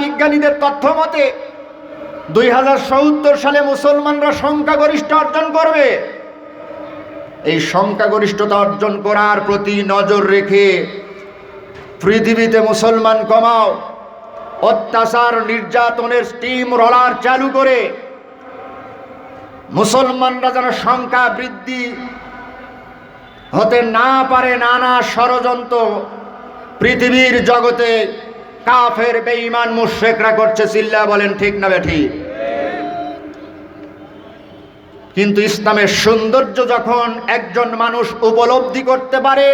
বিজ্ঞানীদের তথ্য মতে, দুই সালে মুসলমানরা সংখ্যাগরিষ্ঠ অর্জন করবে। এই সংখ্যাগরিষ্ঠতা অর্জন করার প্রতি নজর রেখে পৃথিবীতে মুসলমান কমাও, অত্যাচার, নির্যাতনের স্টিম রলার চালু করে। মুসলমানরা যেন সংখ্যা বৃদ্ধি হতে না পারে নানা ষড়যন্ত্র পৃথিবীর জগতে কাফের, বেঈমান, মুশ্রেকরা করছে চিল্লা, বলেন ঠিক না বেঠি? কিন্তু ইসলামের সৌন্দর্য যখন একজন মানুষ উপলব্ধি করতে পারে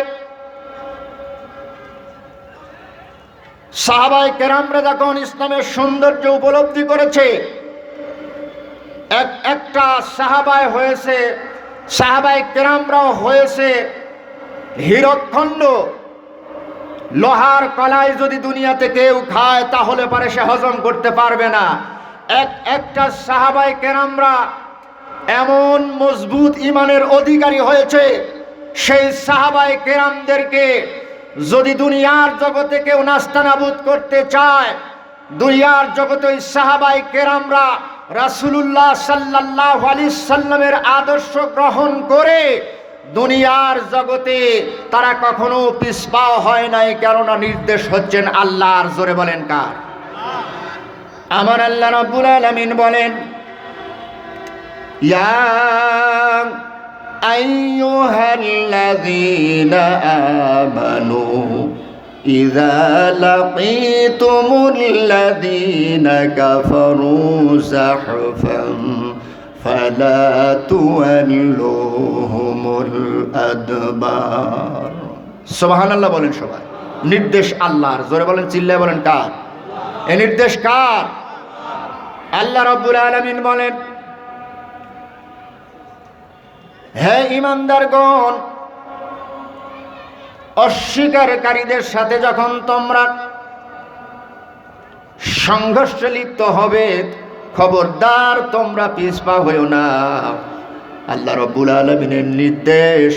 সাহাবাই কেরামরা যখন ইসলামের সৌন্দর্য উপলব্ধি করেছে, এক, একটা সাহাবায় হয়েছে সাহাবাই কেরামরাও হয়েছে হীরকখণ্ড লোহার কলাই যদি দুনিয়াতে কেউ খায়, তাহলে পারে সে হজম করতে পারবে না। এক, একটা সাহাবাই কেরামরা এমন মজবুত ইমানের অধিকারী হয়েছে, সেই সাহাবাই কেরামদেরকে যদি দুনিয়ার জগতে কেউ নাস্তানাবুদ করতে চায়, দুনিয়ার জগতে ওই সাহাবাই কেরামরা রাসুলুল্লাহ সাল্লাহ আলি সাল্লামের আদর্শ গ্রহণ করে দুনিয়ার জগতে তারা কখনো পিসপাও হয় নাই কেননা নির্দেশ হচ্ছেন আল্লাহর জোরে বলেন কার আমার আল্লাহ রব্বুল আলামিন বলেন ইয়া আইয়ুহাল্লাযীনা আমানু إذا لقيتم الذين كفروا زحفا فلا تولوهم الأدبار সুবহান আল্লাহ বলেন সবাই নির্দেশ আল্লাহর জোরে বলেন চিল্লায় বলেন কার এ নির্দেশ কার আল্লাহ রব্বুল আলামিন বলেন হে ইমানদারগণ অস্বীকারীদের সাথে যখন তোমরা সংঘর্ষে লিপ্ত হবে খবরদার, তোমরা পিছপা হইও না। আল্লাহ রব্বুল আলমিনের নির্দেশ,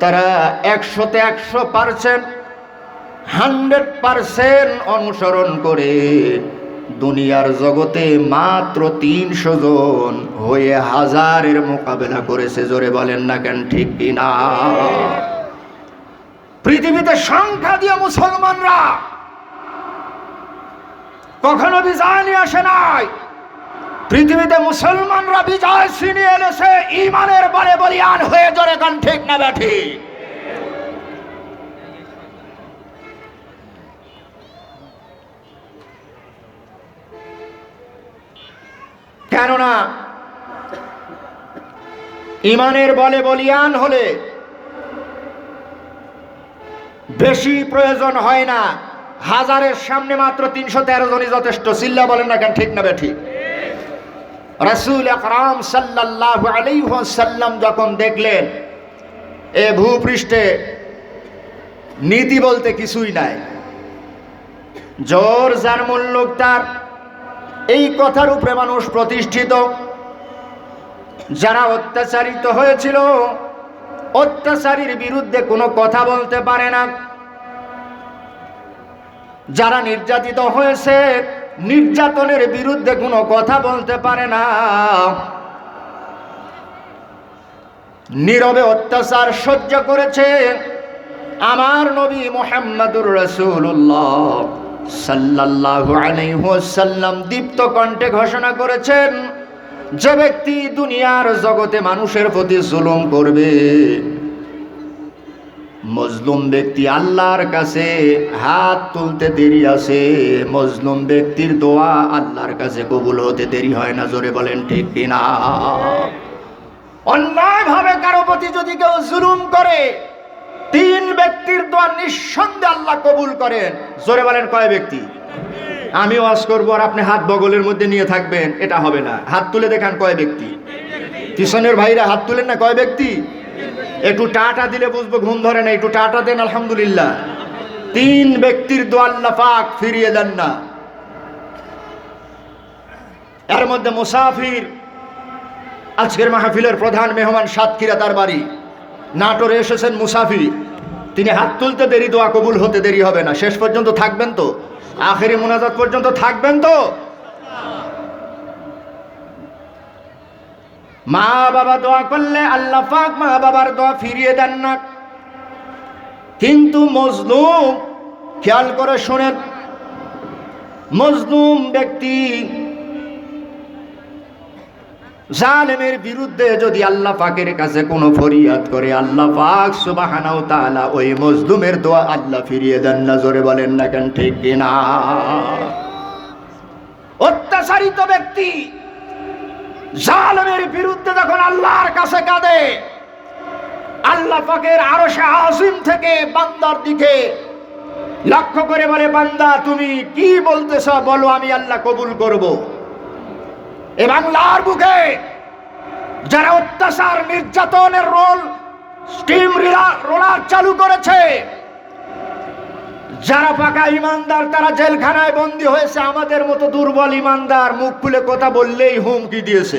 তারা একশোতে একশো পারসেন্ট, হান্ড্রেড পারসেন্ট অনুসরণ করে দুনিয়ার জগতে মাত্র তিনশো জন হয়ে হাজারের মোকাবেলা করেছে, জোরে বলেন না কেন, ঠিক কিনা পৃথিবীতে সংখ্যা দিয়ে মুসলমানরা কখনো বিজয় নিয়ে আসে নাই। পৃথিবীতে মুসলমানরা বিজয় ছিনিয়ে এনেছে ইমানের বলে বলিয়ান হয়ে জোরে গান ঠিক না ব্যাঠি। কেননা ইমানের বলে বলিয়ান হলে বেশি প্রয়োজন হয় না। হাজারের সামনে মাত্র তিনশো তেরো জনই যথেষ্ট। চিল্লা বলেন না কেন ঠিক না ঠিক রাসুল আকরাম সাল্লাহ আলাইসাল্লাম যখন দেখলেন, এ ভূপৃষ্ঠে নীতি বলতে কিছুই নাই। জোর যার মূল্যক তার। এই কথার উপরে মানুষ প্রতিষ্ঠিত। যারা অত্যাচারিত হয়েছিল, অত্যাচারীর বিরুদ্ধে কোনো কথা বলতে পারে না। যারা নির্যাতিত হয়েছে নির্যাতনের বিরুদ্ধে কোনো কথা বলতে পারে না। নীরবে অত্যাচার সহ্য করেছে আমার নবী মোহাম্মদুর রসুল্লাহ দীপ্ত কণ্ঠে ঘোষণা করেছেন, যে ব্যক্তি দুনিয়ার জগতে মানুষের প্রতি জুলুম করবে। মজলুম ব্যক্তি আল্লাহর কাছে হাত তুলতে দেরি আছে। মজলুম ব্যক্তির দোয়া আল্লাহর কাছে কবুল হতে দেরি হয় না, জোরে বলেন ঠিক কিনা? অন্যায়ভাবে কারও প্রতি যদি কেউ জুলুম করে, তিন ব্যক্তির দোয়া নিঃসন্দেহে আল্লাহ কবুল করেন। জোরে বলেন কয় ব্যক্তি? আমি ওয়াজ করব আর আপনি হাত বগলের মধ্যে নিয়ে থাকবেন, এটা হবে না। হাত তুলে দেখান কয় ব্যক্তি? কিষণের ভাইরা হাত তুলেন না কয় ব্যক্তি? একটু টাটা দিলে বুঝব, ঘুম ধরে না, একটু টাটা দেন, আলহামদুলিল্লাহ। তিন ব্যক্তির দোয়াল্লা পাক ফিরিয়ে দেন না। এর মধ্যে মুসাফির, আজকের মাহফিলের প্রধান মেহমান সাতক্ষীরা তার বাড়ি। নাটোরে এসেছেন মুসাফির। তিনি হাত তুলতে দেরি, দোয়া কবুল হতে দেরি হবে না। শেষ পর্যন্ত থাকবেন তো? আখেরি মোনাজাত পর্যন্ত থাকবেন তো? মা বাবা দোয়া করলে আল্লাহ পাক মা বাবার দোয়া ফিরিয়ে দেন না। কিন্তু মজলুম খেয়াল করে শোনেন, মজলুম ব্যক্তি জালেমের বিরুদ্ধে যদি আল্লাহ পাকের কাছে কোনো ফরিয়াদ করে, আল্লাহ পাক সুবাহানাও তাআলা ওই মজলুমের দোয়া আল্লাহ ফিরিয়ে দেন না, জোরে বলেন না কেন, ঠিক কিনা? অত্যাচারিত ব্যক্তি জালেমের বিরুদ্ধে যখন আল্লাহর কাছে কাঁদে, আল্লাহ পাকের আরও আজিম থেকে বান্দার দিকে লক্ষ্য করে বলে, বান্দা, তুমি কি বলতেছ? বলো, আমি আল্লাহ কবুল করব। এ বাংলার বুকে যারা অত্যাচার, নির্যাতনের রোল, স্টিম রোলার চালু করেছে যারা পাকা ইমানদার, তারা জেলখানায় বন্দী হয়েছে। আমাদের মতো দুর্বল ইমানদার মুখ খুলে কথা বললেই হুমকি দিয়েছে।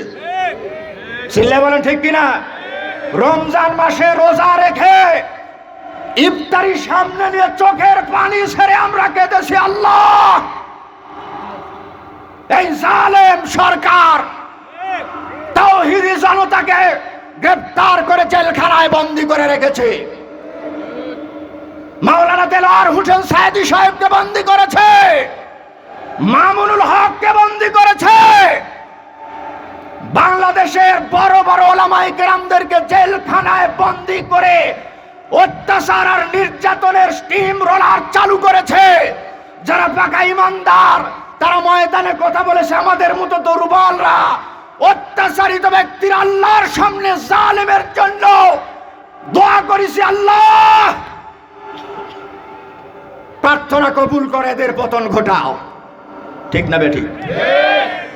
চিল্লে বলেন ঠিক কিনা? রমজান মাসে রোজা রেখে ইফতারি সামনে নিয়ে চোখের পানি ছেড়ে আমরা কেঁদেছি আল্লাহ। এই জালেম সরকার তাওহিদি জনতাকে গ্রেপ্তার করে জেলখানায় বন্দী করে রেখেছে। মাওলানা দেলোয়ার হোসেন সাইদি সাহেবকে বন্দী করেছে। মামুনুল হককে বন্দী করেছে। বাংলাদেশের বড় বড় ওলামাই কেরামদেরকে জেলখানায় বন্দী করে অত্যাচার আর নির্যাতনের স্টিম রোলার চালু করেছে। যারা পাকা ইমানদার, তারা ময়দানে কথা বলেছে, আমাদের মতো দুর্বলরা, অত্যাচারিত ব্যক্তির আল্লাহর সামনে জালেমের জন্য দোয়া করেছি আল্লাহ। প্রার্থনা কবুল করে এদের পতন ঘটাও। ঠিক না বেঠিক?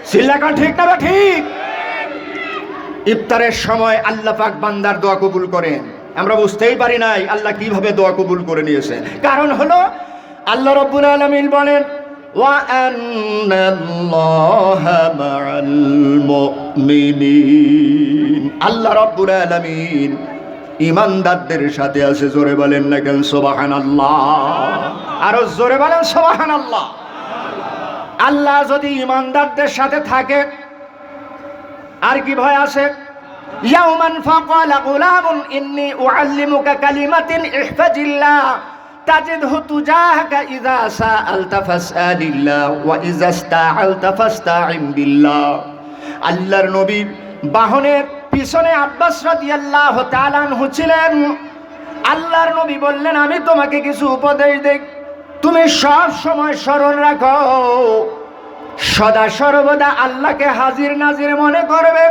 শিল্লাখান ঠিক না বেঠিক? ইফতারের সময় আল্লাহ পাক বান্দার দোয়া কবুল করেন। আমরা বুঝতেই পারি নাই আল্লাহ কীভাবে দোয়া কবুল করে নিয়েছে। কারণ হলো, আল্লাহ রব্বুল আলমিন বলেন আল্লাহ রব্বুল আলমিন ইমানদারদের সাথে আছে, জোরে বলেন না কেন? সোবাহান আল্লাহ আরও জোরে বলেন সোবাহান আল্লাহ আল্লাহ যদি ইমানদারদের সাথে থাকে, আর কি ভয় আছে? ইন্নী আল্লাহর নবীর বাহনের পিছনে আব্বাস রাদিয়াল্লাহু তাআলা আনহু ছিলেন। আল্লাহর নবী বললেন, আমি তোমাকে কিছু উপদেশ দেখ তুমি সব সময় স্মরণ রাখো। সদা সর্বদা আল্লাহকে হাজির নাজির মনে করবে।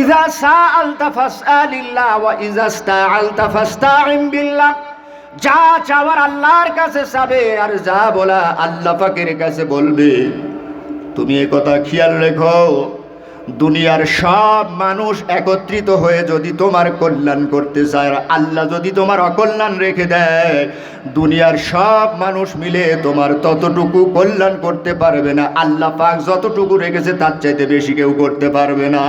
ইজা সা আলতা ফাসআলিল্লাহ ওয়া ইজা ইসতাআলতা ফাসতাইন বিল্লাহ। যা চাওয়ার আল্লাহর কাছে চাবে, আর যা বলা আল্লাহ পাকের কাছে বলবে। তুমি কথা খেয়াল রেখো। দুনিয়ার সব মানুষ একত্রিত হয়ে যদি তোমার কল্যাণ করতে চায় আল্লাহ যদি তোমার অকল্যাণ রেখে দেয়, দুনিয়ার সব মানুষ মিলে তোমার ততটুকু কল্যাণ করতে পারবে না। আল্লাহ পাক যতটুকু রেখেছে, তার চাইতে বেশি কেউ করতে পারবে না।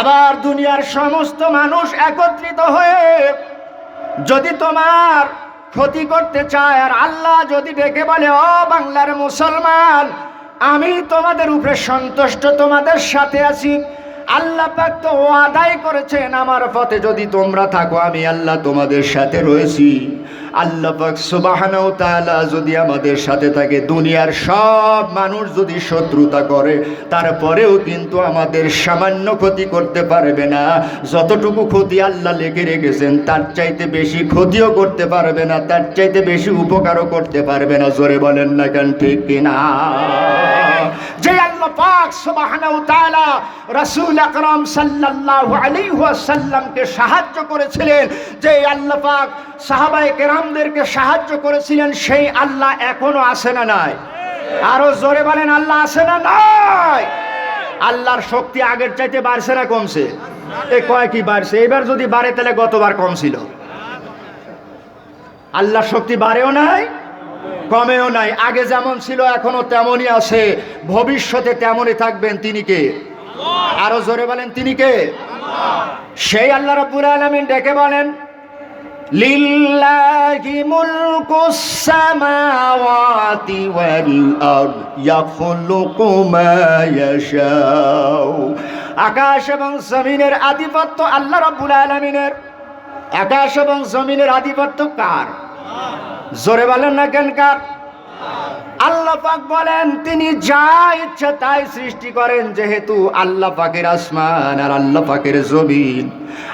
আবার দুনিয়ার সমস্ত মানুষ একত্রিত হয়ে যদি তোমার ক্ষতি করতে চায়, আর আল্লাহ যদি ডেকে বলে, ও বাংলার মুসলমান আমি তোমাদের উপরে সন্তুষ্ট, তোমাদের সাথে আছি। আল্লাহ পাক তো আদায় করেছেন আমার পথে। যদি তোমরা থাকো, আমি আল্লাহ তোমাদের সাথে রয়েছি। আল্লাহ পাক সুবহানাহু তাআলা যদি আমাদের সাথে থাকে, দুনিয়ার সব মানুষ যদি শত্রুতা করে, তারপরেও কিন্তু আমাদের সামান্য ক্ষতি করতে পারবে না। যতটুকু ক্ষতি আল্লাহ লেগে রেখেছেন, তার চাইতে বেশি ক্ষতিও করতে পারবে না, তার চাইতে বেশি উপকারও করতে পারবে না। জোরে বলেন না কেন, ঠিক কিনা? যে আল্লাহ পাক সুবহানাহু তাআলা রাসূল আকরাম সাল্লাল্লাহু আলাইহি ওয়াসাল্লামকে সাহায্য করেছিলেন। যে আল্লাহ পাক সাহাবায়ে কেরামদেরকে সাহায্য করেছিলেন, সেই আল্লাহ এখনও আছে না নাই? আরও জোরে বলেন, আল্লাহ আছে না নাই? আল্লাহর শক্তি আগের চাইতে বাড়ছে না কমছে? এ কয় কি বাড়ছে? এবার যদি বাড়ে, তাহলে গতবার কম ছিল। আল্লাহর শক্তি বাড়েও নাই? কমেও নাই। আগে যেমন ছিল, এখনও তেমনই আছে। ভবিষ্যতে তেমনই থাকবেন তিনি কে? আরও জোরে বলেন, তিনি কে? সেই আল্লাহ রব্বুল আলমিন ডেকে বলেন, লিল্লাহি মুলকুস সামাওয়াতি ওয়াল আরদ, ইয়াখলুকু মা ইয়াশাউ। আকাশ এবং জমিনের আধিপত্য আল্লাহ রাব্বুল আলামিনের। আকাশ এবং জমিনের আধিপত্য কার? জোরে বলেন না কেন কার? আল্লাহ পাক বলেন, তিনি যা ইচ্ছা তাই সৃষ্টি করেন, যেহেতু আল্লাহ পাকের আসমান আর আল্লাহ পাকের জমিন।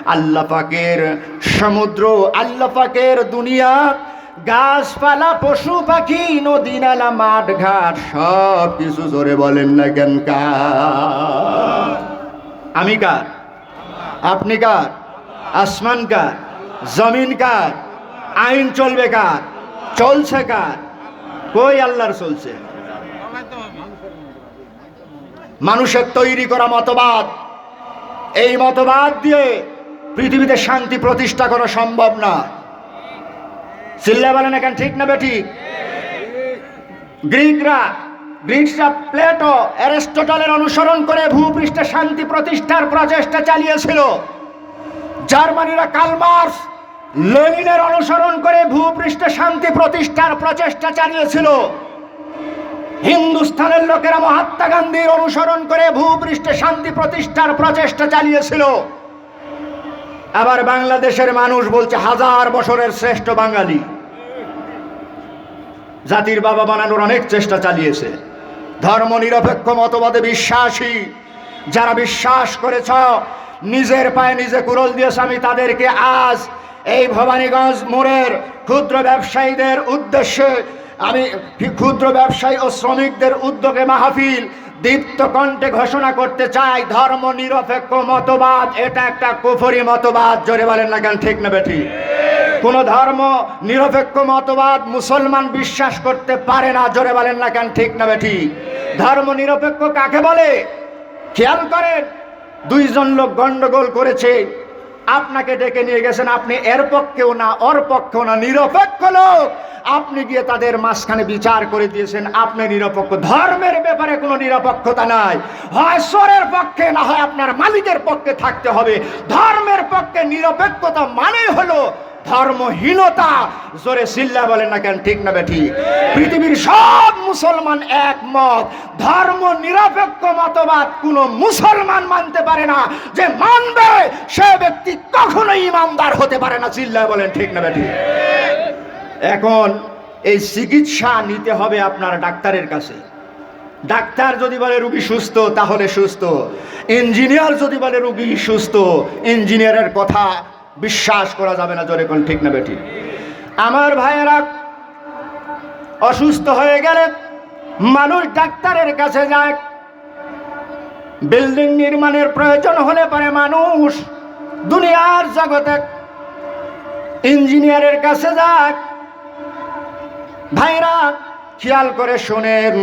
আল্লাহ পাকের সমুদ্র, আল্লাহ পাকের দুনিয়া, গাছপালা, পশু পাখি, নদী, নালা, মাঠ, ঘাট, সব কিছু জোরে বলেন না কেন কার? আমি কার? আপনি কার? আসমান কার? জমিন কার? আইন চলবে কার? চলছে কার? কই আল্লাহর চলছে? মানুষের তৈরি করা মতবাদ। এই মতবাদ দিয়ে পৃথিবীতে শান্তি প্রতিষ্ঠা করা সম্ভব না। চিল্লা বলেন এখন ঠিক না বেঠিক গ্রিকরা গ্রিকরা প্লেটো, অ্যারিস্টটলের অনুসরণ করে ভূপৃষ্ঠে শান্তি প্রতিষ্ঠার প্রচেষ্টা চালিয়েছিল। জার্মানিরা কালমার্স লেনিনের অনুসরণ করে ভূপৃষ্ঠে শান্তি প্রতিষ্ঠার প্রচেষ্টা চালিয়েছিল। হিন্দুস্থানের লোকেরা মহাত্মা গান্ধীর অনুসরণ করে ভূপৃষ্ঠে শান্তি প্রতিষ্ঠার প্রচেষ্টা চালিয়েছিল। আবার বাংলাদেশের মানুষ বলছে, হাজার বছরের শ্রেষ্ঠ বাঙালি। জাতির বাবা বানানোর অনেক চেষ্টা চালিয়েছে। ধর্ম নিরপেক্ষ মতবাদে বিশ্বাসী, যারা বিশ্বাস করেছ, নিজের পায়ে নিজে কুরল দিয়েছে, আমি তাদেরকে আজ এই ভবানীগঞ্জ মোড়ের ক্ষুদ্র ব্যবসায়ীদের উদ্দেশ্যে আমি ক্ষুদ্র ব্যবসায়ী ও শ্রমিকদের উদ্যোগে মাহফিল দীপ্ত কণ্ঠে ঘোষণা করতে চাই। ধর্ম নিরপেক্ষ মতবাদ, এটা একটা কুফরি মতবাদ। জোরে বলেন না কেন, ঠিক না বেঠি? কোন ধর্ম নিরপেক্ষ মতবাদ মুসলমান বিশ্বাস করতে পারে না। জোরে বলেন না কেন, ঠিক না বেঠি? ধর্ম নিরপেক্ষ কাকে বলে? খেয়াল করেন, দুইজন লোক গন্ডগোল করেছে। আপনাকে ডেকে নিয়ে গেছেন, আপনি এর পক্ষেও না, ওর পক্ষেও না, নিরপেক্ষ লোক। আপনি গিয়ে তাদের মাঝখানে বিচার করে দিয়েছেন, আপনি নিরপেক্ষ। ধর্মের ব্যাপারে কোনো নিরপেক্ষতা নাই। হয় সরের পক্ষে, না হয় আপনার মালিকের পক্ষে থাকতে হবে। ধর্মের পক্ষে নিরপেক্ষতা মানে হলো ধর্মহীনতা, জোরে সিল্লা বলেন না কেন, ঠিক না বেঠি পৃথিবীর সব মুসলমান একমত। ধর্ম নিরপেক্ষ মতবাদ কোন মুসলমান মানতে পারে না। যে মানবে, সে ব্যক্তি কখনোই ইমানদার হতে পারে না চিল্লা বলেন, ঠিক না বেঠি এখন এই চিকিৎসা নিতে হবে আপনার ডাক্তারের কাছে। ডাক্তার যদি বলে রুগী সুস্থ, তাহলে সুস্থ। ইঞ্জিনিয়ার যদি বলে রুগী সুস্থ, ইঞ্জিনিয়ারের কথা বিশ্বাস করা যাবে না জোরে কোন ঠিক না বেটি আমার ভাইয়েরা, অসুস্থ হয়ে গেলে মানুষ ডাক্তারের কাছে যায়। বিল্ডিং নির্মাণের প্রয়োজন হলে পারে মানুষ দুনিয়ার জগতে ইঞ্জিনিয়ারের কাছে যাক। ভাইরা, খেয়াল করে শোনেন।